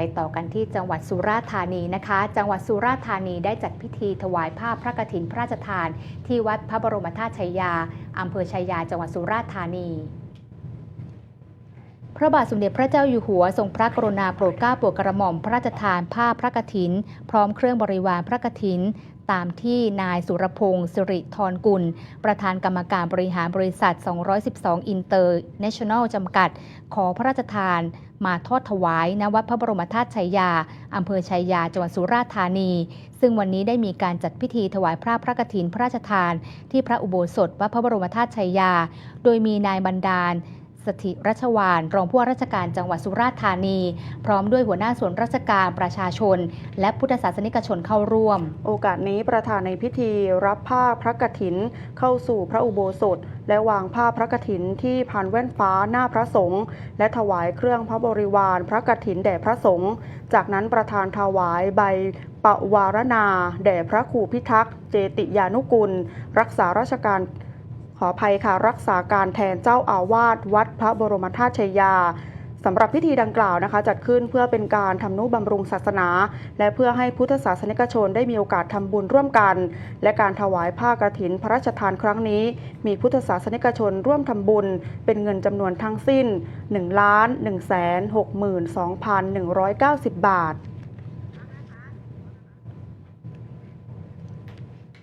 ไปต่อกันที่จังหวัดสุราษฎร์ธานีนะคะ จังหวัดสุราษฎร์ธานีได้จัดพิธีถวายผ้าพระกฐินพระราชทาน ที่วัดพระบรมธาตุชัยยาอำเภอชัยยาจังหวัดสุราษฎร์ธานี พระบาทสมเด็จพระเจ้าอยู่หัวทรงพระกรุณาโปรดเกล้าโปรดกระหม่อมพระราชทานผ้าพระกฐิน พร้อมเครื่องบริวารพระกฐิน ตามที่นายสุรพงศ์สิริธรกุล ประธานกรรมการบริหารบริษัท 212 อินเตอร์เนชั่นแนลจำกัด ขอพระราชทาน มาทอดถวายณวัดพระบรมธาตุชัยยา อำเภอชัยยาจังหวัดสุราษฎร์ธานี ซึ่งวันนี้ได้มีการจัดพิธีถวายพระพระกฐินพระราชทาน ที่พระอุโบสถวัดพระบรมธาตุชัยยา โดยมีนายบรรดาล สถิรัชวานรองผู้ว่าราชการจังหวัดสุราษฎร์ธานี พร้อมด้วยหัวหน้าส่วนราชการประชาชน และพุทธศาสนิกชนเข้าร่วม โอกาสนี้ประธานในพิธีรับผ้าพระกฐิน เข้าสู่พระอุโบสถ และวางผ้าพระกฐินที่พานแว่นฟ้าหน้าพระสงฆ์และถวายเครื่องพระบริวารพระกฐินแด่พระสงฆ์จากนั้นประธานถวายใบปวารณา แด่พระครูพิทักษ์เจติยานุกุล รักษาราชการ ขออภัยค่ะรักษาการแทนเจ้าอาวาสวัดพระบรมธาตุชัยยาสำหรับพิธีดังกล่าวนะคะ จัดขึ้นเพื่อเป็นการทำนุบำรุงศาสนา และเพื่อให้พุทธศาสนิกชนได้มีโอกาสทำบุญร่วมกัน และการถวายผ้ากฐินพระราชทานครั้งนี้ มีพุทธศาสนิกชนร่วมทำบุญ เป็นเงินจำนวนทั้งสิ้น 1 1 6 2 1 9 0 บาท